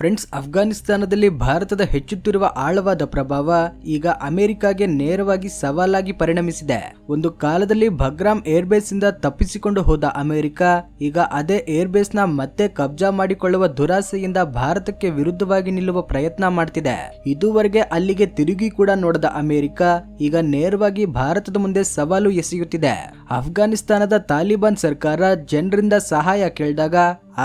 Friends ಅಫ್ಘಾನಿಸ್ತಾನದಲ್ಲಿ ಭಾರತದ ಹೆಚ್ಚುತ್ತಿರುವ ಆಳವಾದ ಪ್ರಭಾವ ಈಗ ಅಮೆರಿಕಾಗೆ ನೇರವಾಗಿ ಸವಾಲಾಗಿ ಪರಿಣಮಿಸಿದೆ. ಒಂದು ಕಾಲದಲ್ಲಿ ಭಗ್ರಾಮ್ ಏರ್ಬೇಸ್ ಇಂದ ತಪ್ಪಿಸಿಕೊಂಡು ಹೋದ ಅಮೆರಿಕ ಈಗ ಅದೇ ಏರ್ಬೇಸ್ನ ಮತ್ತೆ ಕಬ್ಜಾ ಮಾಡಿಕೊಳ್ಳುವ ದುರಾಸೆಯಿಂದ ಭಾರತಕ್ಕೆ ವಿರುದ್ಧವಾಗಿ ನಿಲ್ಲುವ ಪ್ರಯತ್ನ ಮಾಡ್ತಿದೆ. ಇದುವರೆಗೆ ಅಲ್ಲಿಗೆ ತಿರುಗಿ ಕೂಡ ನೋಡದ ಅಮೆರಿಕ ಈಗ ನೇರವಾಗಿ ಭಾರತದ ಮುಂದೆ ಸವಾಲು ಎಸೆಯುತ್ತಿದೆ. ಅಫ್ಘಾನಿಸ್ತಾನದ ತಾಲಿಬಾನ್ ಸರ್ಕಾರ ಜನರಿಂದ ಸಹಾಯ ಕೇಳಿದಾಗ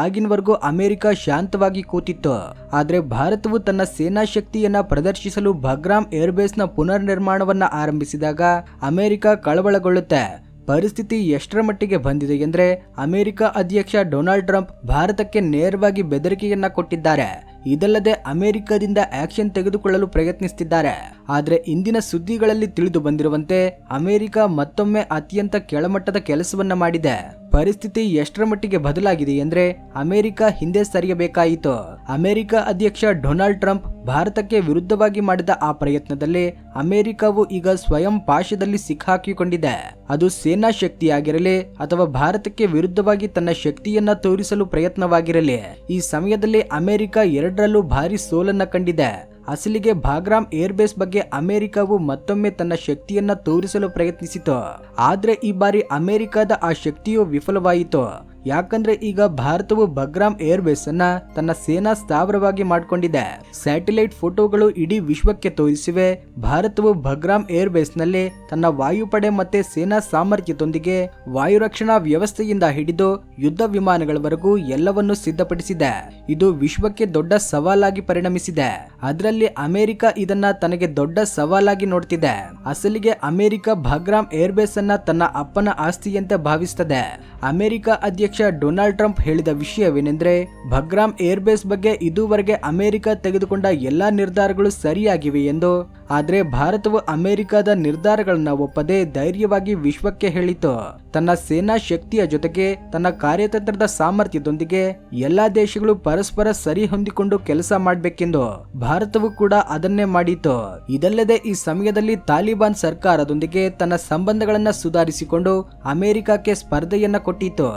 ಆಗಿನವರೆಗೂ ಅಮೆರಿಕ ಶಾಂತವಾಗಿ ಕೂತಿತ್ತು. ಆದರೆ ಭಾರತವು ತನ್ನ ಸೇನಾ ಶಕ್ತಿಯನ್ನ ಪ್ರದರ್ಶಿಸಲು ಬಗ್ರಾಮ್ ಏರ್ಬೇಸ್ನ ಪುನರ್ ನಿರ್ಮಾಣವನ್ನ ಆರಂಭಿಸಿದಾಗ ಅಮೆರಿಕ ಕಳವಳಗೊಳ್ಳುತ್ತೆ. ಪರಿಸ್ಥಿತಿ ಎಷ್ಟರ ಮಟ್ಟಿಗೆ ಬಂದಿದೆ ಎಂದರೆ ಅಮೆರಿಕ ಅಧ್ಯಕ್ಷ ಡೊನಾಲ್ಡ್ ಟ್ರಂಪ್ ಭಾರತಕ್ಕೆ ನೇರವಾಗಿ ಬೆದರಿಕೆಯನ್ನ ಕೊಟ್ಟಿದ್ದಾರೆ. ಇದಲ್ಲದೆ ಅಮೆರಿಕದಿಂದ ಆಕ್ಷನ್ ತೆಗೆದುಕೊಳ್ಳಲು ಪ್ರಯತ್ನಿಸುತ್ತಿದ್ದಾರೆ ಆದರೆ ಇಂದಿನ ಸುದ್ದಿಗಳಲ್ಲಿ ತಿಳಿದು ಬಂದಿರುವಂತೆ ಅಮೆರಿಕ ಮತ್ತೊಮ್ಮೆ ಅತ್ಯಂತ ಕೆಳಮಟ್ಟದ ಕೆಲಸವನ್ನ ಮಾಡಿದೆ. ಪರಿಸ್ಥಿತಿ ಎಷ್ಟರ ಮಟ್ಟಿಗೆ ಬದಲಾಗಿದೆ ಎಂದ್ರೆ ಅಮೆರಿಕ ಹಿಂದೆ ಸರಿಯಬೇಕಾಯಿತು. ಅಮೆರಿಕ ಅಧ್ಯಕ್ಷ ಡೊನಾಲ್ಡ್ ಟ್ರಂಪ್ ಭಾರತಕ್ಕೆ ವಿರುದ್ಧವಾಗಿ ಮಾಡಿದ ಆ ಪ್ರಯತ್ನದಲ್ಲಿ ಅಮೆರಿಕವು ಈಗ ಸ್ವಯಂ ಪಾಶದಲ್ಲಿ ಸಿಕ್ಕಾಕಿಕೊಂಡಿದೆ. ಅದು ಸೇನಾ ಶಕ್ತಿಯಾಗಿರಲಿ ಅಥವಾ ಭಾರತಕ್ಕೆ ವಿರುದ್ಧವಾಗಿ ತನ್ನ ಶಕ್ತಿಯನ್ನ ತೋರಿಸಲು ಪ್ರಯತ್ನವಾಗಿರಲಿ. ಈ ಸಮಯದಲ್ಲಿ ಅಮೆರಿಕ ಎರಡರಲ್ಲೂ ಭಾರಿ ಸೋಲನ್ನ ಕಂಡಿದೆ. ಅಸಲಿಗೆ ಭಾಗ್ರಾಮ್ ಏರ್ಬೇಸ್ ಬಗ್ಗೆ ಅಮೆರಿಕವು ಮತ್ತೊಮ್ಮೆ ತನ್ನ ಶಕ್ತಿಯನ್ನ ತೋರಿಸಲು ಪ್ರಯತ್ನಿಸಿತು. ಆದ್ರೆ ಈ ಬಾರಿ ಅಮೆರಿಕದ ಆ ಶಕ್ತಿಯು ವಿಫಲವಾಯಿತು. ಯಾಕಂದ್ರೆ ಈಗ ಭಾರತವು ಬಗ್ರಾಮ್ ಏರ್ಬೇಸ್ ಅನ್ನ ತನ್ನ ಸೇನಾ ಸ್ಥಾವರವಾಗಿ ಮಾಡಿಕೊಂಡಿದೆ. ಸ್ಯಾಟಲೈಟ್ ಫೋಟೋಗಳು ಇಡೀ ವಿಶ್ವಕ್ಕೆ ತೋರಿಸಿವೆ. ಭಾರತವು ಬಗ್ರಾಮ್ ಏರ್ಬೇಸ್ನಲ್ಲಿ ತನ್ನ ವಾಯುಪಡೆ ಮತ್ತೆ ಸೇನಾ ಸಾಮರ್ಥ್ಯದೊಂದಿಗೆ ವಾಯು ರಕ್ಷಣಾ ವ್ಯವಸ್ಥೆಯಿಂದ ಹಿಡಿದು ಯುದ್ಧ ವಿಮಾನಗಳವರೆಗೂ ಎಲ್ಲವನ್ನೂ ಸಿದ್ಧಪಡಿಸಿದೆ. ಇದು ವಿಶ್ವಕ್ಕೆ ದೊಡ್ಡ ಸವಾಲಾಗಿ ಪರಿಣಮಿಸಿದೆ. ಅದರಲ್ಲಿ ಅಮೆರಿಕ ಇದನ್ನ ತನಗೆ ದೊಡ್ಡ ಸವಾಲಾಗಿ ನೋಡ್ತಿದೆ. ಅಸಲಿಗೆ ಅಮೆರಿಕ ಬಗ್ರಾಮ್ ಏರ್ಬೇಸ್ ಅನ್ನ ತನ್ನ ಅಪ್ಪನ ಆಸ್ತಿಯಂತೆ ಭಾವಿಸುತ್ತದೆ ಅಮೆರಿಕ ಅಧ್ಯಕ್ಷ ಡೊನಾಲ್ಡ್ ಟ್ರಂಪ್ ಹೇಳಿದ ವಿಷಯವೇನೆಂದ್ರೆ ಭಗ್ರಾಮ್ ಏರ್ಬೇಸ್ ಬಗ್ಗೆ ಇದುವರೆಗೆ ಅಮೆರಿಕ ತೆಗೆದುಕೊಂಡ ಎಲ್ಲಾ ನಿರ್ಧಾರಗಳು ಸರಿಯಾಗಿವೆ ಎಂದು. ಆದ್ರೆ ಭಾರತವು ಅಮೆರಿಕದ ನಿರ್ಧಾರಗಳನ್ನ ಒಪ್ಪದೆ ಧೈರ್ಯವಾಗಿ ವಿಶ್ವಕ್ಕೆ ಹೇಳಿತು ತನ್ನ ಸೇನಾ ಶಕ್ತಿಯ ಜೊತೆಗೆ ತನ್ನ ಕಾರ್ಯತಂತ್ರದ ಸಾಮರ್ಥ್ಯದೊಂದಿಗೆ ಎಲ್ಲಾ ದೇಶಗಳು ಪರಸ್ಪರ ಸರಿ ಹೊಂದಿಕೊಂಡು ಕೆಲಸ ಮಾಡಬೇಕೆಂದು ಭಾರತವು ಕೂಡ ಅದನ್ನೇ ಮಾಡಿತು ಇದಲ್ಲದೆ ಈ ಸಮಯದಲ್ಲಿ ತಾಲಿಬಾನ್ ಸರ್ಕಾರದೊಂದಿಗೆ ತನ್ನ ಸಂಬಂಧಗಳನ್ನ ಸುಧಾರಿಸಿಕೊಂಡು ಅಮೆರಿಕಕ್ಕೆ ಸ್ಪರ್ಧೆಯನ್ನ ಕೊಟ್ಟಿತು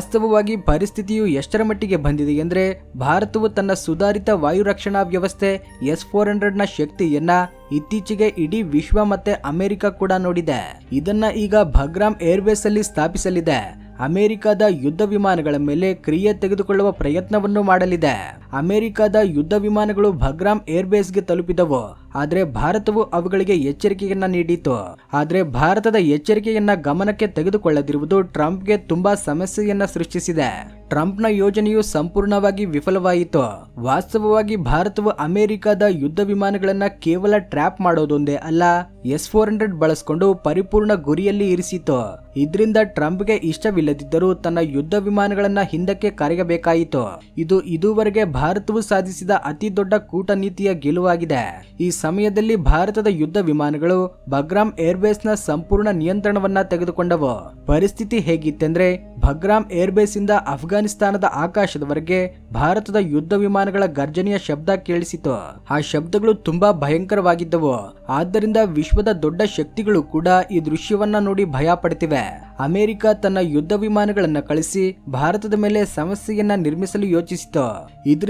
ವಾಸ್ತವವಾಗಿ ಪರಿಸ್ಥಿತಿಯು ಎಷ್ಟರ ಮಟ್ಟಿಗೆ ಬಂದಿದೆ ಎಂದರೆ ಭಾರತವು ತನ್ನ ಸುಧಾರಿತ ವಾಯು ರಕ್ಷಣಾ ವ್ಯವಸ್ಥೆ ಎಸ್ ಫೋರ್ ಹಂಡ್ರೆಡ್ನ ಶಕ್ತಿಯನ್ನ ಇತ್ತೀಚೆಗೆ ಇಡೀ ವಿಶ್ವ ಮತ್ತೆ ಅಮೆರಿಕ ಕೂಡ ನೋಡಿದೆ. ಇದನ್ನ ಈಗ ಭಗ್ರಾಮ್ ಏರ್ವೇಸ್ ಅಲ್ಲಿ ಸ್ಥಾಪಿಸಲಿದೆ. ಅಮೆರಿಕದ ಯುದ್ಧ ವಿಮಾನಗಳ ಮೇಲೆ ಕ್ರಿಯೆ ತೆಗೆದುಕೊಳ್ಳುವ ಪ್ರಯತ್ನವನ್ನು ಮಾಡಲಿದೆ. ಅಮೆರಿಕದ ಯುದ್ಧ ವಿಮಾನಗಳು ಭಗ್ರಾಮ್ ಏರ್ಬೇಸ್ಗೆ ತಲುಪಿದವು. ಆದರೆ ಭಾರತವು ಅವುಗಳಿಗೆ ಎಚ್ಚರಿಕೆಯನ್ನ ನೀಡಿತು ಆದರೆ ಭಾರತದ ಎಚ್ಚರಿಕೆಯನ್ನ ಗಮನಕ್ಕೆ ತೆಗೆದುಕೊಳ್ಳದಿರುವುದು ಟ್ರಂಪ್ಗೆ ತುಂಬಾ ಸಮಸ್ಯೆಯನ್ನ ಸೃಷ್ಟಿಸಿದೆ. ಟ್ರಂಪ್ನ ಯೋಜನೆಯು ಸಂಪೂರ್ಣವಾಗಿ ವಿಫಲವಾಯಿತು. ವಾಸ್ತವವಾಗಿ ಭಾರತವು ಅಮೆರಿಕದ ಯುದ್ಧ ವಿಮಾನಗಳನ್ನ ಕೇವಲ ಟ್ರ್ಯಾಪ್ ಮಾಡೋದೊಂದೇ ಅಲ್ಲ, ಎಸ್ ಫೋರ್ ಹಂಡ್ರೆಡ್ ಬಳಸಿಕೊಂಡು ಪರಿಪೂರ್ಣ ಗುರಿಯಲ್ಲಿ ಇರಿಸಿತು ಇದರಿಂದ ಟ್ರಂಪ್ಗೆ ಇಷ್ಟವಿಲ್ಲದಿದ್ದರೂ ತನ್ನ ಯುದ್ಧ ವಿಮಾನಗಳನ್ನ ಹಿಂದಕ್ಕೆ ಕರೆಯಬೇಕಾಯಿತು. ಇದು ಇದುವರೆಗೆ ಭಾರತವು ಸಾಧಿಸಿದ ಅತಿ ದೊಡ್ಡ ಕೂಟನೀತಿಯ ಗೆಲುವಾಗಿದೆ. ಈ ಸಮಯದಲ್ಲಿ ಭಾರತದ ಯುದ್ಧ ವಿಮಾನಗಳು ಬಗ್ರಾಮ್ ಏರ್ಬೇಸ್ನ ಸಂಪೂರ್ಣ ನಿಯಂತ್ರಣವನ್ನ ತೆಗೆದುಕೊಂಡವು. ಪರಿಸ್ಥಿತಿ ಹೇಗಿತ್ತೆಂದ್ರೆ ಬಗ್ರಾಮ್ ಏರ್ಬೇಸ್ ಇಂದ ಅಫ್ಘಾನಿಸ್ತಾನದ ಆಕಾಶದವರೆಗೆ ಭಾರತದ ಯುದ್ಧ ವಿಮಾನಗಳ ಗರ್ಜನೆಯ ಶಬ್ದ ಕೇಳಿಸಿತು. ಆ ಶಬ್ದಗಳು ತುಂಬಾ ಭಯಂಕರವಾಗಿದ್ದವು. ಆದ್ದರಿಂದ ವಿಶ್ವದ ದೊಡ್ಡ ಶಕ್ತಿಗಳು ಕೂಡ ಈ ದೃಶ್ಯವನ್ನ ನೋಡಿ ಭಯ ಪಡ್ತಿವೆ. ಅಮೆರಿಕ ತನ್ನ ಯುದ್ಧ ವಿಮಾನಗಳನ್ನ ಕಳಿಸಿ ಭಾರತದ ಮೇಲೆ ಸಮಸ್ಯೆಯನ್ನ ನಿರ್ಮಿಸಲು ಯೋಚಿಸಿತು.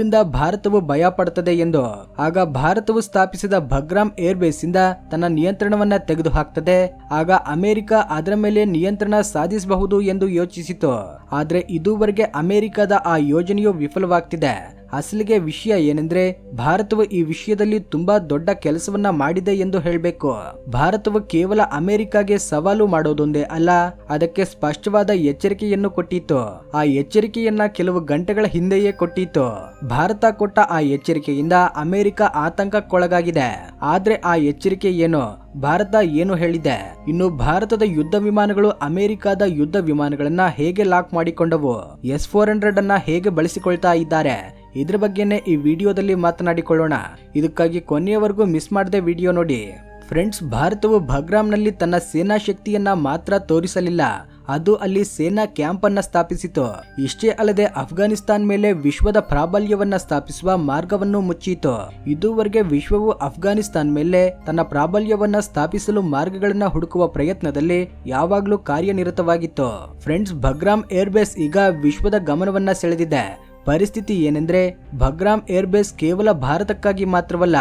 ಇದರಿಂದ ಭಾರತವು ಭಯ ಪಡುತ್ತದೆ ಎಂದು. ಆಗ ಭಾರತವು ಸ್ಥಾಪಿಸಿದ ಭಗ್ರಾಮ್ ಏರ್ಬೇಸ್ ಇಂದ ತನ್ನ ನಿಯಂತ್ರಣವನ್ನ ತೆಗೆದು ಹಾಕ್ತದೆ ಆಗ ಅಮೆರಿಕ ಅದರ ಮೇಲೆ ನಿಯಂತ್ರಣ ಸಾಧಿಸಬಹುದು ಎಂದು ಯೋಚಿಸಿತು. ಆದ್ರೆ ಇದುವರೆಗೆ ಅಮೆರಿಕದ ಆ ಯೋಜನೆಯು ವಿಫಲವಾಗ್ತಿದೆ. ಅಸಲಿಗೆ ವಿಷಯ ಏನೆಂದ್ರೆ, ಭಾರತವು ಈ ವಿಷಯದಲ್ಲಿ ತುಂಬಾ ದೊಡ್ಡ ಕೆಲಸವನ್ನ ಮಾಡಿದೆ ಎಂದು ಹೇಳಬೇಕು. ಭಾರತವು ಕೇವಲ ಅಮೆರಿಕಾಗೆ ಸವಾಲು ಮಾಡೋದೊಂದೇ ಅಲ್ಲ, ಅದಕ್ಕೆ ಸ್ಪಷ್ಟವಾದ ಎಚ್ಚರಿಕೆಯನ್ನು ಕೊಟ್ಟಿತ್ತು. ಆ ಎಚ್ಚರಿಕೆಯನ್ನ ಕೆಲವು ಗಂಟೆಗಳ ಹಿಂದೆಯೇ ಕೊಟ್ಟಿತ್ತು. ಭಾರತ ಕೊಟ್ಟ ಆ ಎಚ್ಚರಿಕೆಯಿಂದ ಅಮೆರಿಕ ಆತಂಕಕ್ಕೊಳಗಾಗಿದೆ. ಆದ್ರೆ ಆ ಎಚ್ಚರಿಕೆ ಏನು? ಭಾರತ ಏನು ಹೇಳಿದೆ? ಇನ್ನು ಭಾರತದ ಯುದ್ಧ ವಿಮಾನಗಳು ಅಮೆರಿಕದ ಯುದ್ಧ ವಿಮಾನಗಳನ್ನ ಹೇಗೆ ಲಾಕ್ ಮಾಡಿಕೊಂಡವು? ಎಸ್ ಫೋರ್ ಹಂಡ್ರೆಡ್ ಅನ್ನ ಹೇಗೆ ಬಳಸಿಕೊಳ್ತಾ ಇದ್ದಾರೆ? ಇದ್ರ ಬಗ್ಗೆನೇ ಈ ವಿಡಿಯೋದಲ್ಲಿ ಮಾತನಾಡಿಕೊಳ್ಳೋಣ. ಇದಕ್ಕಾಗಿ ಕೊನೆಯವರೆಗೂ ಮಿಸ್ ಮಾಡದೆ ವಿಡಿಯೋ ನೋಡಿ. ಫ್ರೆಂಡ್ಸ್, ಭಾರತವು ಭಗ್ರಾಮ್ನಲ್ಲಿ ತನ್ನ ಸೇನಾ ಶಕ್ತಿಯನ್ನ ಮಾತ್ರ ತೋರಿಸಲಿಲ್ಲ. ಅದು ಅಲ್ಲಿ ಸೇನಾ ಕ್ಯಾಂಪ್ ಅನ್ನ ಸ್ಥಾಪಿಸಿತು. ಇಷ್ಟೇ ಅಲ್ಲದೆ ಅಫ್ಘಾನಿಸ್ತಾನ್ ಮೇಲೆ ವಿಶ್ವದ ಪ್ರಾಬಲ್ಯವನ್ನ ಸ್ಥಾಪಿಸುವ ಮಾರ್ಗವನ್ನು ಮುಚ್ಚಿತು. ಇದುವರೆಗೆ ವಿಶ್ವವು ಅಫ್ಘಾನಿಸ್ತಾನ್ ಮೇಲೆ ತನ್ನ ಪ್ರಾಬಲ್ಯವನ್ನ ಸ್ಥಾಪಿಸಲು ಮಾರ್ಗಗಳನ್ನ ಹುಡುಕುವ ಪ್ರಯತ್ನದಲ್ಲಿ ಯಾವಾಗಲೂ ಕಾರ್ಯನಿರತವಾಗಿತ್ತು. ಫ್ರೆಂಡ್ಸ್ ಬಗ್ರಾಮ್ ಏರ್ಬೇಸ್ ಈಗ ವಿಶ್ವದ ಗಮನವನ್ನ ಸೆಳೆದಿದೆ. ಪರಿಸ್ಥಿತಿ ಏನೆಂದ್ರೆ ಭಗ್ರಾಮ್ ಏರ್ಬೇಸ್ ಕೇವಲ ಭಾರತಕ್ಕಾಗಿ ಮಾತ್ರವಲ್ಲ,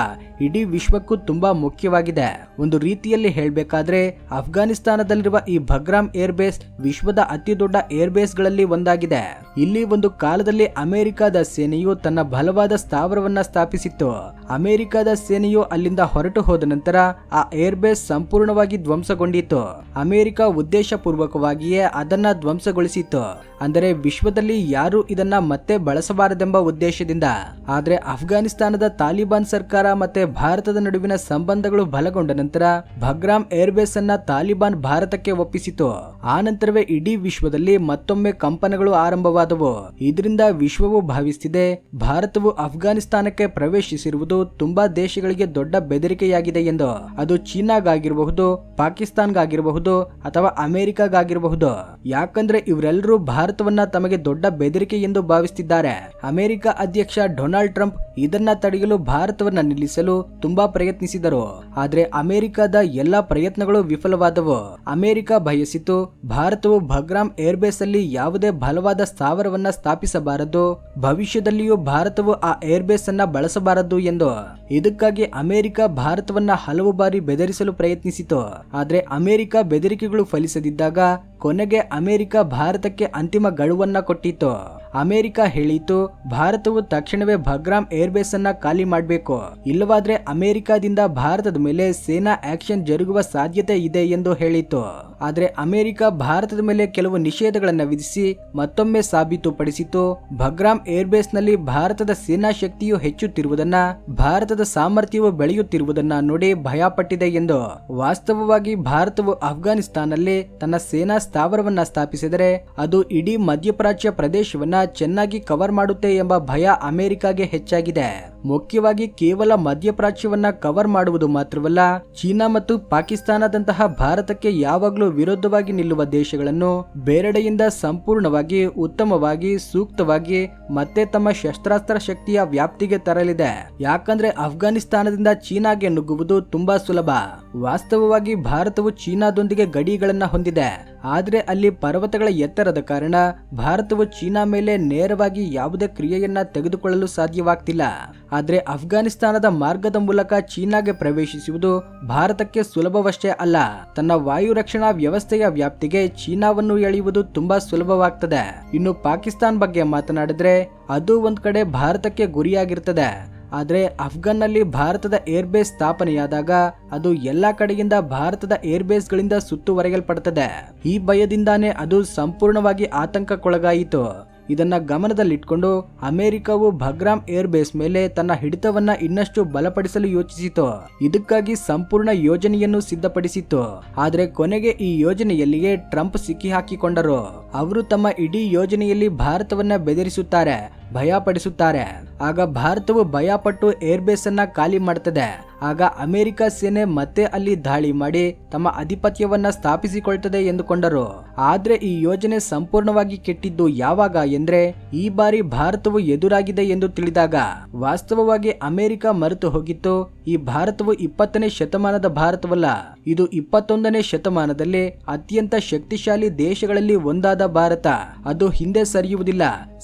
ಇಡೀ ವಿಶ್ವಕ್ಕೂ ತುಂಬಾ ಮುಖ್ಯವಾಗಿದೆ. ಒಂದು ರೀತಿಯಲ್ಲಿ ಹೇಳಬೇಕಾದ್ರೆ ಅಫ್ಘಾನಿಸ್ತಾನದಲ್ಲಿರುವ ಈ ಭಗ್ರಾಮ್ ಏರ್ಬೇಸ್ ವಿಶ್ವದ ಅತಿ ದೊಡ್ಡ ಏರ್ಬೇಸ್ಗಳಲ್ಲಿ ಒಂದಾಗಿದೆ. ಇಲ್ಲಿ ಒಂದು ಕಾಲದಲ್ಲಿ ಅಮೆರಿಕದ ಸೇನೆಯು ತನ್ನ ಬಲವಾದ ಸ್ಥಾವರವನ್ನ ಸ್ಥಾಪಿಸಿತ್ತು. ಅಮೆರಿಕದ ಸೇನೆಯು ಅಲ್ಲಿಂದ ಹೊರಟು ಹೋದ ನಂತರ ಆ ಏರ್ಬೇಸ್ ಸಂಪೂರ್ಣವಾಗಿ ಧ್ವಂಸಗೊಂಡಿತ್ತು. ಅಮೆರಿಕ ಉದ್ದೇಶಪೂರ್ವಕವಾಗಿಯೇ ಅದನ್ನ ಧ್ವಂಸಗೊಳಿಸಿತ್ತು. ಅಂದರೆ ವಿಶ್ವದಲ್ಲಿ ಯಾರು ಇದನ್ನ ಮತ್ತೆ ಬಳಸಬಾರದೆಂಬ ಉದ್ದೇಶದಿಂದ. ಆದ್ರೆ ಅಫ್ಘಾನಿಸ್ತಾನದ ತಾಲಿಬಾನ್ ಸರ್ಕಾರ ಮತ್ತೆ ಭಾರತದ ನಡುವಿನ ಸಂಬಂಧಗಳು ಬಲಗೊಂಡ ನಂತರ ಭಗ್ರಾಮ್ ಏರ್ಬೇಸ್ ಅನ್ನ ತಾಲಿಬಾನ್ ಭಾರತಕ್ಕೆ ಒಪ್ಪಿಸಿತು. ಆ ನಂತರವೇ ಇಡೀ ವಿಶ್ವದಲ್ಲಿ ಮತ್ತೊಮ್ಮೆ ಕಂಪನಗಳು ಆರಂಭವಾದವು. ಇದರಿಂದ ವಿಶ್ವವು ಭಾವಿಸುತ್ತಿದೆ ಭಾರತವು ಅಫ್ಘಾನಿಸ್ತಾನಕ್ಕೆ ಪ್ರವೇಶಿಸಿರುವುದು ತುಂಬಾ ದೇಶಗಳಿಗೆ ದೊಡ್ಡ ಬೆದರಿಕೆಯಾಗಿದೆ ಎಂದು. ಅದು ಚೀನಾಗಾಗಿರಬಹುದು, ಪಾಕಿಸ್ತಾನ್ಗಾಗಿರಬಹುದು ಅಥವಾ ಅಮೆರಿಕಾಗಾಗಿರಬಹುದು. ಯಾಕಂದ್ರೆ ಇವರೆಲ್ಲರೂ ಭಾರತವನ್ನ ತಮಗೆ ದೊಡ್ಡ ಬೆದರಿಕೆ ಎಂದು ಭಾವಿಸುತ್ತಿದ್ದಾರೆ ಅಮೆರಿಕ ಅಧ್ಯಕ್ಷ ಡೊನಾಲ್ಡ್ ಟ್ರಂಪ್ ಇದನ್ನ ತಡೆಯಲು ಭಾರತವನ್ನ ನಿಲ್ಲಿಸಲು ತುಂಬಾ ಪ್ರಯತ್ನಿಸಿದರು. ಆದ್ರೆ ಅಮೆರಿಕದ ಎಲ್ಲಾ ಪ್ರಯತ್ನಗಳು ವಿಫಲವಾದವು. ಅಮೆರಿಕ ಬಯಸಿತು ಭಾರತವು ಭಗ್ರಾಮ್ ಏರ್ಬೇಸ್ ಅಲ್ಲಿ ಯಾವುದೇ ಬಲವಾದ ಸ್ಥಾವರವನ್ನ ಸ್ಥಾಪಿಸಬಾರದು. ಭವಿಷ್ಯದಲ್ಲಿಯೂ ಭಾರತವು ಆ ಏರ್ಬೇಸ್ ಅನ್ನ ಬಳಸಬಾರದು ಎಂದು. ಇದಕ್ಕಾಗಿ ಅಮೆರಿಕ ಭಾರತವನ್ನ ಹಲವು ಬಾರಿ ಬೆದರಿಸಲು ಪ್ರಯತ್ನಿಸಿತು. ಆದ್ರೆ ಅಮೆರಿಕ ಬೆದರಿಕೆಗಳು ಫಲಿಸದಿದ್ದಾಗ ಕೊನೆಗೆ ಅಮೆರಿಕ ಭಾರತಕ್ಕೆ ಅಂತಿಮ ಗಡುವನ್ನ ಕೊಟ್ಟಿತ್ತು. ಅಮೆರಿಕ ಹೇಳಿತು, ಭಾರತವು ತಕ್ಷಣವೇ ಭಗ್ರಾಮ್ ಏರ್ಬೇಸ್ ಅನ್ನ ಖಾಲಿ ಮಾಡಬೇಕು. ಇಲ್ಲವಾದ್ರೆ ಅಮೆರಿಕದಿಂದ ಭಾರತದ ಮೇಲೆ ಸೇನಾ ಆಕ್ಷನ್ ಜರುಗುವ ಸಾಧ್ಯತೆ ಇದೆ ಎಂದು ಹೇಳಿತು. ಆದ್ರೆ ಅಮೆರಿಕ ಭಾರತದ ಮೇಲೆ ಕೆಲವು ನಿಷೇಧಗಳನ್ನು ವಿಧಿಸಿ ಮತ್ತೊಮ್ಮೆ ಸಾಬೀತುಪಡಿಸಿತು. ಭಗ್ರಾಮ್ ಏರ್ಬೇಸ್ನಲ್ಲಿ ಭಾರತದ ಸೇನಾ ಶಕ್ತಿಯು ಹೆಚ್ಚುತ್ತಿರುವುದನ್ನ, ಭಾರತದ ಸಾಮರ್ಥ್ಯವು ಬೆಳೆಯುತ್ತಿರುವುದನ್ನ ನೋಡಿ ಭಯಪಟ್ಟಿದೆ ಎಂದು. ವಾಸ್ತವವಾಗಿ ಭಾರತವು ಅಫ್ಘಾನಿಸ್ತಾನಲ್ಲಿ ತನ್ನ ಸೇನಾ ಸ್ಥಾವರವನ್ನ ಸ್ಥಾಪಿಸಿದರೆ ಅದು ಇಡೀ ಮಧ್ಯಪ್ರಾಚ್ಯ ಪ್ರದೇಶವನ್ನ ಚೆನ್ನಾಗಿ ಕವರ್ ಮಾಡುತ್ತೆ ಎಂಬ ಭಯ ಅಮೆರಿಕಾಗೆ ಹೆಚ್ಚಾಗಿದೆ. ಮುಖ್ಯವಾಗಿ ಕೇವಲ ಮಧ್ಯಪ್ರಾಚ್ಯವನ್ನ ಕವರ್ ಮಾಡುವುದು ಮಾತ್ರವಲ್ಲ, ಚೀನಾ ಮತ್ತು ಪಾಕಿಸ್ತಾನದಂತಹ ಭಾರತಕ್ಕೆ ಯಾವಾಗಲೂ ವಿರುದ್ಧವಾಗಿ ನಿಲ್ಲುವ ದೇಶಗಳನ್ನು ಬೇರೆಡೆಯಿಂದ ಸಂಪೂರ್ಣವಾಗಿ, ಉತ್ತಮವಾಗಿ, ಸೂಕ್ತವಾಗಿ ಮತ್ತೆ ತಮ್ಮ ಶಸ್ತ್ರಾಸ್ತ್ರ ಶಕ್ತಿಯ ವ್ಯಾಪ್ತಿಗೆ ತರಲಿದೆ. ಯಾಕಂದ್ರೆ ಅಫ್ಘಾನಿಸ್ತಾನದಿಂದ ಚೀನಾಗೆ ನುಗ್ಗುವುದು ತುಂಬಾ ಸುಲಭ. ವಾಸ್ತವವಾಗಿ ಭಾರತವು ಚೀನಾದೊಂದಿಗೆ ಗಡಿಗಳನ್ನ ಹೊಂದಿದೆ. ಆದರೆ ಅಲ್ಲಿ ಪರ್ವತಗಳ ಎತ್ತರದ ಕಾರಣ ಭಾರತವು ಚೀನಾ ಮೇಲೆ ನೇರವಾಗಿ ಯಾವುದೇ ಕ್ರಿಯೆಯನ್ನ ತೆಗೆದುಕೊಳ್ಳಲು ಸಾಧ್ಯವಾಗ್ತಿಲ್ಲ. ಆದ್ರೆ ಅಫ್ಘಾನಿಸ್ತಾನದ ಮಾರ್ಗದ ಮೂಲಕ ಚೀನಾಗೆ ಪ್ರವೇಶಿಸುವುದು ಭಾರತಕ್ಕೆ ಸುಲಭವಷ್ಟೇ ಅಲ್ಲ. ತನ್ನ ವಾಯು ರಕ್ಷಣಾ ವ್ಯವಸ್ಥೆಯ ವ್ಯಾಪ್ತಿಗೆ ಚೀನಾವನ್ನು ಎಳೆಯುವುದು ತುಂಬಾ ಸುಲಭವಾಗ್ತದೆ. ಇನ್ನು ಪಾಕಿಸ್ತಾನ್ ಬಗ್ಗೆ ಮಾತನಾಡಿದ್ರೆ ಅದು ಒಂದ್ ಕಡೆ ಭಾರತಕ್ಕೆ ಗುರಿಯಾಗಿರ್ತದೆ. ಆದರೆ ಅಫ್ಘಾನ್ನಲ್ಲಿ ಭಾರತದ ಏರ್ಬೇಸ್ ಸ್ಥಾಪನೆಯಾದಾಗ ಅದು ಎಲ್ಲಾ ಕಡೆಯಿಂದ ಭಾರತದ ಏರ್ಬೇಸ್ಗಳಿಂದ ಸುತ್ತುವರೆಯಲ್ಪಡುತ್ತದೆ ಈ ಭಯದಿಂದಾನೇ ಅದು ಸಂಪೂರ್ಣವಾಗಿ ಆತಂಕಕ್ಕೊಳಗಾಯಿತು. ಇದನ್ನ ಗಮನದಲ್ಲಿಟ್ಕೊಂಡು ಅಮೆರಿಕವು ಭಗ್ರಾಮ್ ಏರ್ ಬೇಸ್ ಮೇಲೆ ತನ್ನ ಹಿಡಿತವನ್ನ ಇನ್ನಷ್ಟು ಬಲಪಡಿಸಲು ಯೋಚಿಸಿತು. ಇದಕ್ಕಾಗಿ ಸಂಪೂರ್ಣ ಯೋಜನೆಯನ್ನು ಸಿದ್ಧಪಡಿಸಿತ್ತು. ಆದರೆ ಕೊನೆಗೆ ಈ ಯೋಜನೆಯಲ್ಲಿಯೇ ಟ್ರಂಪ್ ಸಿಕ್ಕಿ ಹಾಕಿಕೊಂಡರು ಅವರು ತಮ್ಮ ಇಡೀ ಯೋಜನೆಯಲ್ಲಿ ಭಾರತವನ್ನ ಬೆದರಿಸುತ್ತಾರೆ. ಭಯಪಡಿಸುತ್ತಾರೆ. ಆಗ ಭಾರತವು ಭಯಪಟ್ಟು ಏರ್ಬೇಸ್ ಅನ್ನ ಖಾಲಿ ಮಾಡುತ್ತದೆ ಆಗ ಅಮೆರಿಕ ಸೇನೆ ಮತ್ತೆ ಅಲ್ಲಿ ದಾಳಿ ಮಾಡಿ ತಮ್ಮ ಅಧಿಪತ್ಯವನ್ನ ಸ್ಥಾಪಿಸಿಕೊಳ್ತದೆ ಎಂದುಕೊಂಡರು. ಆದ್ರೆ ಈ ಯೋಜನೆ ಸಂಪೂರ್ಣವಾಗಿ ಕೆಟ್ಟಿದ್ದು ಯಾವಾಗ ಎಂದ್ರೆ ಈ ಬಾರಿ ಭಾರತವು ಎದುರಾಗಿದೆ ಎಂದು ತಿಳಿದಾಗ. ವಾಸ್ತವವಾಗಿ ಅಮೆರಿಕ ಮರೆತು ಹೋಗಿತ್ತು. ಈ ಭಾರತವು ಇಪ್ಪತ್ತನೇ ಶತಮಾನದ ಭಾರತವಲ್ಲ. ಇದು ಇಪ್ಪತ್ತೊಂದನೇ ಶತಮಾನದಲ್ಲಿ ಅತ್ಯಂತ ಶಕ್ತಿಶಾಲಿ ದೇಶಗಳಲ್ಲಿ ಒಂದಾದ ಭಾರತ. ಅದು ಹಿಂದೆ ಸರಿಯುವುದಿಲ್ಲ,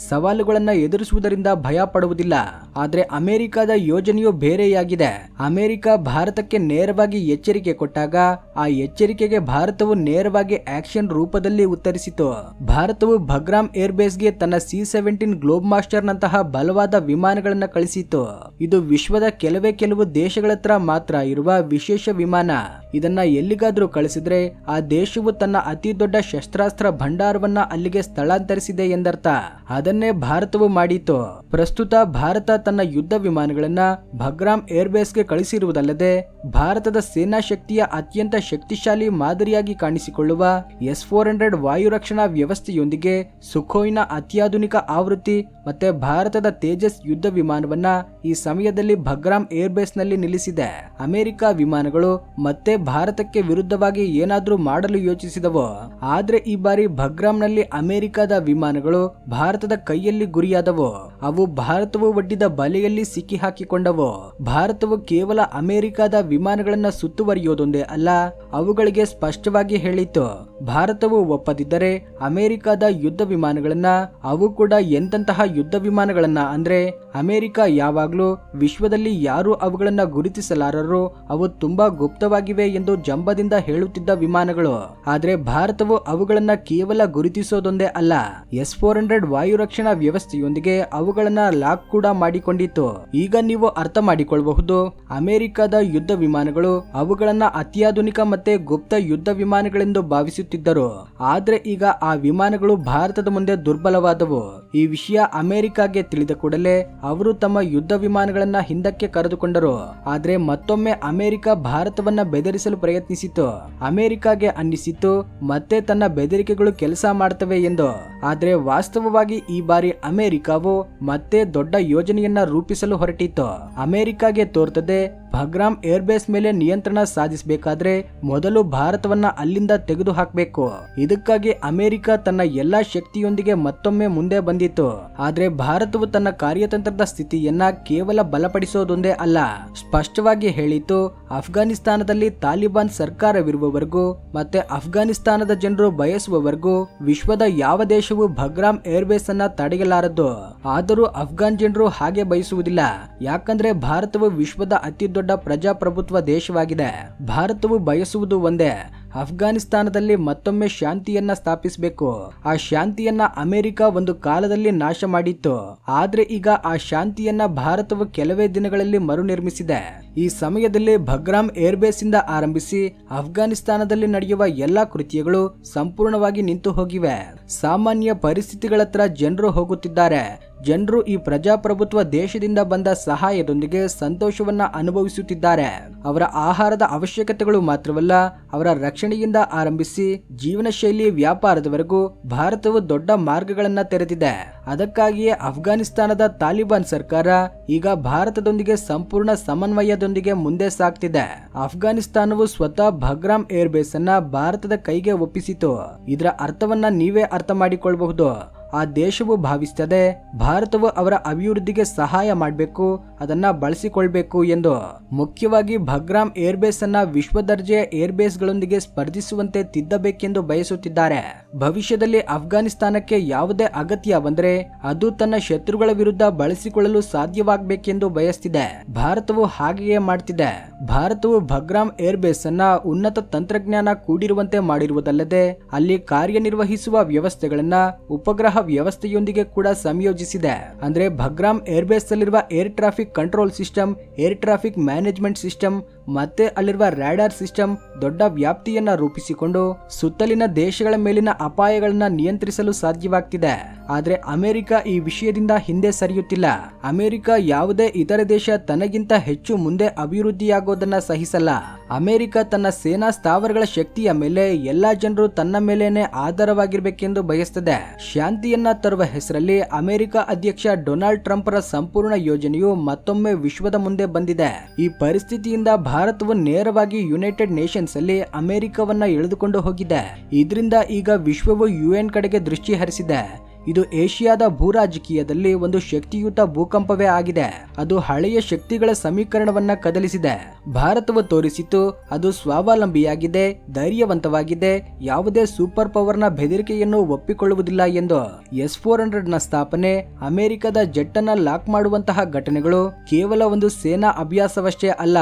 ಸವಾಲುಗಳನ್ನ ಎದುರಿಸುವುದರಿಂದ ಭಯ ಪಡುವುದಿಲ್ಲ ಆದ್ರೆ ಅಮೆರಿಕದ ಯೋಜನೆಯು ಬೇರೆಯಾಗಿದೆ. ಅಮೆರಿಕ ಭಾರತಕ್ಕೆ ನೇರವಾಗಿ ಎಚ್ಚರಿಕೆ ಕೊಟ್ಟಾಗ, ಆ ಎಚ್ಚರಿಕೆಗೆ ಭಾರತವು ನೇರವಾಗಿ ಆಕ್ಷನ್ ರೂಪದಲ್ಲಿ ಉತ್ತರಿಸಿತು. ಭಾರತವು ಭಗ್ರಾಮ್ ಏರ್ಬೇಸ್ಗೆ ತನ್ನ ಸಿ ಸೆವೆಂಟೀನ್ ಗ್ಲೋಬ್ ಮಾಸ್ಟರ್ ನಂತಹ ಬಲವಾದ ವಿಮಾನಗಳನ್ನ ಕಳಿಸಿತು ಇದು ವಿಶ್ವದ ಕೆಲವೇ ಕೆಲವು ದೇಶಗಳ ಹತ್ರ ಮಾತ್ರ ಇರುವ ವಿಶೇಷ ವಿಮಾನ. ಇದನ್ನ ಎಲ್ಲಿಗಾದ್ರೂ ಕಳಿಸಿದ್ರೆ ಆ ದೇಶವು ತನ್ನ ಅತಿ ದೊಡ್ಡ ಶಸ್ತ್ರಾಸ್ತ್ರ ಭಂಡಾರವನ್ನ ಅಲ್ಲಿಗೆ ಸ್ಥಳಾಂತರಿಸಿದೆ ಎಂದರ್ಥ. ಅದನ್ನೇ ಭಾರತವು ಮಾಡಿತು. ಪ್ರಸ್ತುತ ಭಾರತ ತನ್ನ ಯುದ್ಧ ವಿಮಾನಗಳನ್ನ ಭಗ್ರಾಮ್ ಏರ್ಬೇಸ್ಗೆ ಕಳಿಸಿರುವುದಲ್ಲದೆ, ಭಾರತದ ಸೇನಾ ಶಕ್ತಿಯ ಅತ್ಯಂತ ಶಕ್ತಿಶಾಲಿ ಮಾದರಿಯಾಗಿ ಕಾಣಿಸಿಕೊಳ್ಳುವ ಎಸ್ ಫೋರ್ ಹಂಡ್ರೆಡ್ ವಾಯು ರಕ್ಷಣಾ ವ್ಯವಸ್ಥೆಯೊಂದಿಗೆ ಸುಖೋಯ್ನ ಅತ್ಯಾಧುನಿಕ ಆವೃತ್ತಿ ಮತ್ತೆ ಭಾರತದ ತೇಜಸ್ ಯುದ್ಧ ವಿಮಾನವನ್ನ ಈ ಸಮಯದಲ್ಲಿ ಭಗ್ರಾಮ್ ಏರ್ಬೇಸ್ನಲ್ಲಿ ನಿಲ್ಲಿಸಿದೆ. ಅಮೆರಿಕ ವಿಮಾನಗಳು ಮತ್ತೆ ಭಾರತಕ್ಕೆ ವಿರುದ್ಧವಾಗಿ ಏನಾದ್ರೂ ಮಾಡಲು ಯೋಚಿಸಿದವು, ಆದ್ರೆ ಈ ಬಾರಿ ಭಗ್ರಾಮ್ನಲ್ಲಿ ಅಮೆರಿಕದ ವಿಮಾನಗಳು ಭಾರತದ ಕೈಯಲ್ಲಿ ಗುರಿಯಾದವು, ಅವು ಭಾರತವು ಒಡ್ಡಿದ ಬಲೆಯಲ್ಲಿ ಸಿಕ್ಕಿ ಹಾಕಿಕೊಂಡವು, ಭಾರತವು ಕೇವಲ ಅಮೆರಿಕದ ವಿಮಾನಗಳನ್ನ ಸುತ್ತುವರಿಯೋದೊಂದೇ ಅಲ್ಲ, ಅವುಗಳಿಗೆ ಸ್ಪಷ್ಟವಾಗಿ ಹೇಳಿತ್ತು. ಭಾರತವು ಒಪ್ಪದಿದ್ದರೆ ಅಮೆರಿಕದ ಯುದ್ಧ ವಿಮಾನಗಳನ್ನ, ಅವು ಕೂಡ ಎಂತಹ ಯುದ್ಧ ವಿಮಾನಗಳನ್ನ ಅಂದ್ರೆ, ಅಮೆರಿಕ ಯಾವಾಗ್ಲೂ ವಿಶ್ವದಲ್ಲಿ ಯಾರು ಅವುಗಳನ್ನ ಗುರುತಿಸಲಾರರು, ಅವು ತುಂಬಾ ಗುಪ್ತವಾಗಿವೆ ಎಂದು ಜಂಬದಿಂದ ಹೇಳುತ್ತಿದ್ದ ವಿಮಾನಗಳು. ಆದರೆ ಭಾರತವು ಅವುಗಳನ್ನ ಕೇವಲ ಗುರುತಿಸೋದೊಂದೇ ಅಲ್ಲ. ಎಸ್ ಫೋರ್ ಹಂಡ್ರೆಡ್ ವಾಯು ರಕ್ಷಣಾ ವ್ಯವಸ್ಥೆಯೊಂದಿಗೆ ಅವುಗಳನ್ನ ಲಾಕ್ ಕೂಡ ಮಾಡಿಕೊಂಡಿತ್ತು. ಈಗ ನೀವು ಅರ್ಥ ಮಾಡಿಕೊಳ್ಳಬಹುದು ಅಮೆರಿಕದ ಯುದ್ಧ ವಿಮಾನಗಳು ಅವುಗಳನ್ನ ಅತ್ಯಾಧುನಿಕ ಮತ್ತೆ ಗುಪ್ತ ಯುದ್ಧ ವಿಮಾನಗಳೆಂದು ಭಾವಿಸುತ್ತಿದ್ದರು. ಆದ್ರೆ ಈಗ ಆ ವಿಮಾನಗಳು ಭಾರತದ ಮುಂದೆ ದುರ್ಬಲವಾದವು. ಈ ವಿಷಯ ಅಮೆರಿಕಾಗೆ ತಿಳಿದ ಕೂಡಲೇ ಅವರು ತಮ್ಮ ಯುದ್ಧ ವಿಮಾನಗಳನ್ನ ಹಿಂದಕ್ಕೆ ಕರೆದುಕೊಂಡರು. ಆದ್ರೆ ಮತ್ತೊಮ್ಮೆ ಅಮೆರಿಕ ಭಾರತವನ್ನ ಬೆದರಿಸಲು ಪ್ರಯತ್ನಿಸಿತು. ಅಮೆರಿಕಾಗೆ ಅನ್ನಿಸಿತು, ಮತ್ತೆ ತನ್ನ ಬೆದರಿಕೆಗಳು ಕೆಲಸ ಮಾಡ್ತವೆ ಎಂದು. ಆದ್ರೆ ವಾಸ್ತವವಾಗಿ ಈ ಬಾರಿ ಅಮೆರಿಕಾವು ಮತ್ತೆ ದೊಡ್ಡ ಯೋಜನೆಯನ್ನ ರೂಪಿಸಲು ಹೊರಟಿತ್ತು. ಅಮೆರಿಕಾಗೆ ತೋರ್ತದೆ ಭಗ್ರಾಮ್ ಏರ್ಬೇಸ್ ಮೇಲೆ ನಿಯಂತ್ರಣ ಸಾಧಿಸಬೇಕಾದ್ರೆ ಮೊದಲು ಭಾರತವನ್ನ ಅಲ್ಲಿಂದ ತೆಗೆದು ಹಾಕಬೇಕು ಇದಕ್ಕಾಗಿ ಅಮೆರಿಕ ತನ್ನ ಎಲ್ಲಾ ಶಕ್ತಿಯೊಂದಿಗೆ ಮತ್ತೊಮ್ಮೆ ಮುಂದೆ ಬಂದಿತ್ತು. ಆದ್ರೆ ಭಾರತವು ತನ್ನ ಕಾರ್ಯತಂತ್ರದ ಸ್ಥಿತಿಯನ್ನ ಕೇವಲ ಬಲಪಡಿಸೋದೊಂದೇ ಅಲ್ಲ. ಸ್ಪಷ್ಟವಾಗಿ ಹೇಳಿತು ಅಫ್ಘಾನಿಸ್ತಾನದಲ್ಲಿ ತಾಲಿಬಾನ್ ಸರ್ಕಾರವಿರುವವರೆಗೂ ಮತ್ತೆ ಅಫ್ಘಾನಿಸ್ತಾನದ ಜನರು ಬಯಸುವವರೆಗೂ ವಿಶ್ವದ ಯಾವ ದೇಶವು ಭಗ್ರಾಮ್ ಏರ್ಬೇಸ್ ಅನ್ನ ತಡೆಯಲಾರದು. ಆದರೂ ಅಫ್ಘಾನ್ ಜನರು ಹಾಗೆ ಬಯಸುವುದಿಲ್ಲ. ಯಾಕಂದ್ರೆ ಭಾರತವು ವಿಶ್ವದ ಅತಿ ದೊಡ್ಡ ಪ್ರಜಾಪ್ರಭುತ್ವ ದೇಶವಾಗಿದೆ. ಭಾರತವು ಬಯಸುವುದು ಒಂದೇ ಅಫ್ಘಾನಿಸ್ತಾನದಲ್ಲಿ ಮತ್ತೊಮ್ಮೆ ಶಾಂತಿಯನ್ನ ಸ್ಥಾಪಿಸಬೇಕು. ಆ ಶಾಂತಿಯನ್ನ ಅಮೆರಿಕ ಒಂದು ಕಾಲದಲ್ಲಿ ನಾಶ ಮಾಡಿತ್ತು. ಆದ್ರೆ ಈಗ ಆ ಶಾಂತಿಯನ್ನ ಭಾರತವು ಕೆಲವೇ ದಿನಗಳಲ್ಲಿ ಮರುನಿರ್ಮಿಸಿದೆ. ಈ ಸಮಯದಲ್ಲಿ ಭಗ್ರಾಮ್ ಏರ್ಬೇಸ್ ಇಂದ ಆರಂಭಿಸಿ ಅಫ್ಘಾನಿಸ್ತಾನದಲ್ಲಿ ನಡೆಯುವ ಎಲ್ಲಾ ಕೃತ್ಯಗಳು ಸಂಪೂರ್ಣವಾಗಿ ನಿಂತು ಹೋಗಿವೆ. ಸಾಮಾನ್ಯ ಪರಿಸ್ಥಿತಿಗಳತ್ರ ಜನರು ಹೋಗುತ್ತಿದ್ದಾರೆ. ಜನರು ಈ ಪ್ರಜಾಪ್ರಭುತ್ವ ದೇಶದಿಂದ ಬಂದ ಸಹಾಯದೊಂದಿಗೆ ಸಂತೋಷವನ್ನ ಅನುಭವಿಸುತ್ತಿದ್ದಾರೆ. ಅವರ ಆಹಾರದ ಅವಶ್ಯಕತೆಗಳು ಮಾತ್ರವಲ್ಲ, ಅವರ ರಕ್ಷಣೆಯಿಂದ ಆರಂಭಿಸಿ ಜೀವನ ಶೈಲಿ ವ್ಯಾಪಾರದವರೆಗೂ ಭಾರತವು ದೊಡ್ಡ ಮಾರ್ಗಗಳನ್ನು ತೆರೆದಿದೆ. ಅದಕ್ಕಾಗಿಯೇ ಅಫ್ಘಾನಿಸ್ತಾನದ ತಾಲಿಬಾನ್ ಸರ್ಕಾರ ಈಗ ಭಾರತದೊಂದಿಗೆ ಸಂಪೂರ್ಣ ಸಮನ್ವಯದೊಂದಿಗೆ ಮುಂದೆ ಸಾಗ್ತಿದೆ. ಅಫ್ಘಾನಿಸ್ತಾನವು ಸ್ವತಃ ಭಗ್ರಾಮ್ ಏರ್ಬೇಸ್ ಅನ್ನ ಭಾರತದ ಕೈಗೆ ಒಪ್ಪಿಸಿತು. ಇದರ ಅರ್ಥವನ್ನ ನೀವೇ ಅರ್ಥ ಮಾಡಿಕೊಳ್ಳಬಹುದು ಆ ದೇಶವು ಭಾವಿಸ್ತದೆ, ಭಾರತವು ಅವರ ಅಭಿವೃದ್ಧಿಗೆ ಸಹಾಯ ಮಾಡಬೇಕು, ಅದನ್ನ ಬಳಸಿಕೊಳ್ಬೇಕು ಎಂದು. ಮುಖ್ಯವಾಗಿ ಭಗ್ರಾಮ್ ಏರ್ಬೇಸ್ ಅನ್ನ ವಿಶ್ವ ದರ್ಜೆಯ ಏರ್ಬೇಸ್ಗಳೊಂದಿಗೆ ಸ್ಪರ್ಧಿಸುವಂತೆ ತಿದ್ದಬೇಕೆಂದು ಬಯಸುತ್ತಿದ್ದಾರೆ. ಭವಿಷ್ಯದಲ್ಲಿ ಅಫ್ಘಾನಿಸ್ತಾನಕ್ಕೆ ಯಾವುದೇ ಅಗತ್ಯ ಬಂದರೆ, ಅದು ತನ್ನ ಶತ್ರುಗಳ ವಿರುದ್ಧ ಬಳಸಿಕೊಳ್ಳಲು ಸಾಧ್ಯವಾಗಬೇಕೆಂದು ಬಯಸ್ತಿದೆ. ಭಾರತವು ಹಾಗೆಯೇ ಮಾಡ್ತಿದೆ. ಭಾರತವು ಭಗ್ರಾಮ್ ಏರ್ಬೇಸ್ ಅನ್ನ ಉನ್ನತ ತಂತ್ರಜ್ಞಾನ ಕೂಡಿರುವಂತೆ ಮಾಡಿರುವುದಲ್ಲದೆ, ಅಲ್ಲಿ ಕಾರ್ಯನಿರ್ವಹಿಸುವ ವ್ಯವಸ್ಥೆಗಳನ್ನ ಉಪಗ್ರಹ ವ್ಯವಸ್ಥೆಯೊಂದಿಗೆ ಕೂಡ ಸಂಯೋಜಿಸಿದೆ. ಅಂದ್ರೆ ಭಗ್ರಾಮ್ ಏರ್ಬೇಸ್ ಅಲ್ಲಿರುವ air traffic control system, air traffic management system, ಮತ್ತೆ ಅಲ್ಲಿರುವ ರ್ಯಾಡಾರ್ ಸಿಸ್ಟಮ್ ದೊಡ್ಡ ವ್ಯಾಪ್ತಿಯನ್ನ ರೂಪಿಸಿಕೊಂಡು ಸುತ್ತಲಿನ ದೇಶಗಳ ಮೇಲಿನ ಅಪಾಯಗಳನ್ನ ನಿಯಂತ್ರಿಸಲು ಸಾಧ್ಯವಾಗ್ತಿದೆ. ಆದ್ರೆ ಅಮೆರಿಕ ಈ ವಿಷಯದಿಂದ ಹಿಂದೆ ಸರಿಯುತ್ತಿಲ್ಲ. ಅಮೆರಿಕ ಯಾವುದೇ ಇತರ ದೇಶ ತನಗಿಂತ ಹೆಚ್ಚು ಮುಂದೆ ಅಭಿವೃದ್ಧಿಯಾಗೋದನ್ನ ಸಹಿಸಲ್ಲ. ಅಮೆರಿಕ ತನ್ನ ಸೇನಾ ಸ್ಥಾವರಗಳ ಶಕ್ತಿಯ ಮೇಲೆ ಎಲ್ಲಾ ಜನರು ತನ್ನ ಮೇಲೇನೆ ಆಧಾರವಾಗಿರಬೇಕೆಂದು ಬಯಸ್ತದೆ. ಶಾಂತಿಯನ್ನ ತರುವ ಹೆಸರಲ್ಲಿ ಅಮೆರಿಕ ಅಧ್ಯಕ್ಷ ಡೊನಾಲ್ಡ್ ಟ್ರಂಪ್ರ ಸಂಪೂರ್ಣ ಯೋಜನೆಯು ಮತ್ತೊಮ್ಮೆ ವಿಶ್ವದ ಮುಂದೆ ಬಂದಿದೆ. ಈ ಪರಿಸ್ಥಿತಿಯಿಂದ ಭಾರತವು ನೇರವಾಗಿ ಯುನೈಟೆಡ್ ನೇಷನ್ಸ್ ಅಲ್ಲಿ ಅಮೆರಿಕವನ್ನ ಎಳೆದುಕೊಂಡು ಹೋಗಿದೆ. ಇದರಿಂದ ಈಗ ವಿಶ್ವವು ಯುಎನ್ ಕಡೆಗೆ ದೃಷ್ಟಿ ಹರಿಸಿದೆ. ಇದು ಏಷ್ಯಾದ ಭೂರಾಜಕೀಯದಲ್ಲಿ ಒಂದು ಶಕ್ತಿಯುತ ಭೂಕಂಪವೇ ಆಗಿದೆ. ಅದು ಹಳೆಯ ಶಕ್ತಿಗಳ ಸಮೀಕರಣವನ್ನ ಕದಲಿಸಿದೆ. ಭಾರತವು ತೋರಿಸಿತು, ಅದು ಸ್ವಾವಲಂಬಿಯಾಗಿದೆ, ಧೈರ್ಯವಂತವಾಗಿದೆ, ಯಾವುದೇ ಸೂಪರ್ ಪವರ್ನ ಬೆದರಿಕೆಯನ್ನು ಒಪ್ಪಿಕೊಳ್ಳುವುದಿಲ್ಲ ಎಂದು. ಎಸ್ ಫೋರ್ ಹಂಡ್ರೆಡ್ನ ಸ್ಥಾಪನೆ, ಅಮೆರಿಕದ ಜೆಟ್ ಲಾಕ್ ಮಾಡುವಂತಹ ಘಟನೆಗಳು ಕೇವಲ ಒಂದು ಸೇನಾ ಅಭ್ಯಾಸವಷ್ಟೇ ಅಲ್ಲ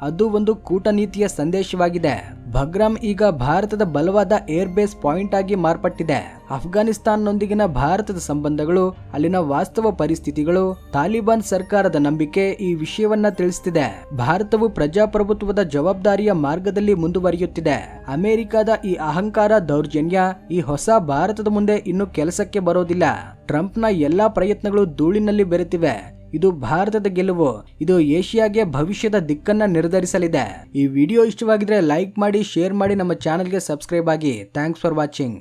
ಅದು ಒಂದು ಕೂಟನೀತಿಯ ಸಂದೇಶವಾಗಿದೆ. ಭಗ್ರಾಮ್ ಈಗ ಭಾರತದ ಬಲವಾದ ಏರ್ ಬೇಸ್ ಪಾಯಿಂಟ್ ಆಗಿ ಮಾರ್ಪಟ್ಟಿದೆ. ಅಫ್ಘಾನಿಸ್ತಾನ್ನೊಂದಿಗಿನ ಭಾರತದ ಸಂಬಂಧಗಳು, ಅಲ್ಲಿನ ವಾಸ್ತವ ಪರಿಸ್ಥಿತಿಗಳು, ತಾಲಿಬಾನ್ ಸರ್ಕಾರದ ನಂಬಿಕೆ ಈ ವಿಷಯವನ್ನ ತಿಳಿಸುತ್ತಿದೆ ಭಾರತವು ಪ್ರಜಾಪ್ರಭುತ್ವದ ಜವಾಬ್ದಾರಿಯ ಮಾರ್ಗದಲ್ಲಿ ಮುಂದುವರಿಯುತ್ತಿದೆ. ಅಮೆರಿಕದ ಈ ಅಹಂಕಾರ ದೌರ್ಜನ್ಯ ಈ ಹೊಸ ಭಾರತದ ಮುಂದೆ ಇನ್ನು ಕೆಲಸಕ್ಕೆ ಬರೋದಿಲ್ಲ. ಟ್ರಂಪ್ನ ಎಲ್ಲಾ ಪ್ರಯತ್ನಗಳು ಧೂಳಿನಲ್ಲಿ ಬೆರೆತಿವೆ. ಇದು ಭಾರತದ ಗೆಲುವು. ಇದು ಏಷ್ಯಾಗೆ ಭವಿಷ್ಯದ ದಿಕ್ಕನ್ನ ನಿರ್ಧರಿಸಲಿದೆ. ಈ ವಿಡಿಯೋ ಇಷ್ಟವಾಗಿದ್ರೆ ಲೈಕ್ ಮಾಡಿ, ಶೇರ್ ಮಾಡಿ ನಮ್ಮ ಚಾನೆಲ್ಗೆ ಸಬ್ಸ್ಕ್ರೈಬ್ ಆಗಿ. Thanks for watching.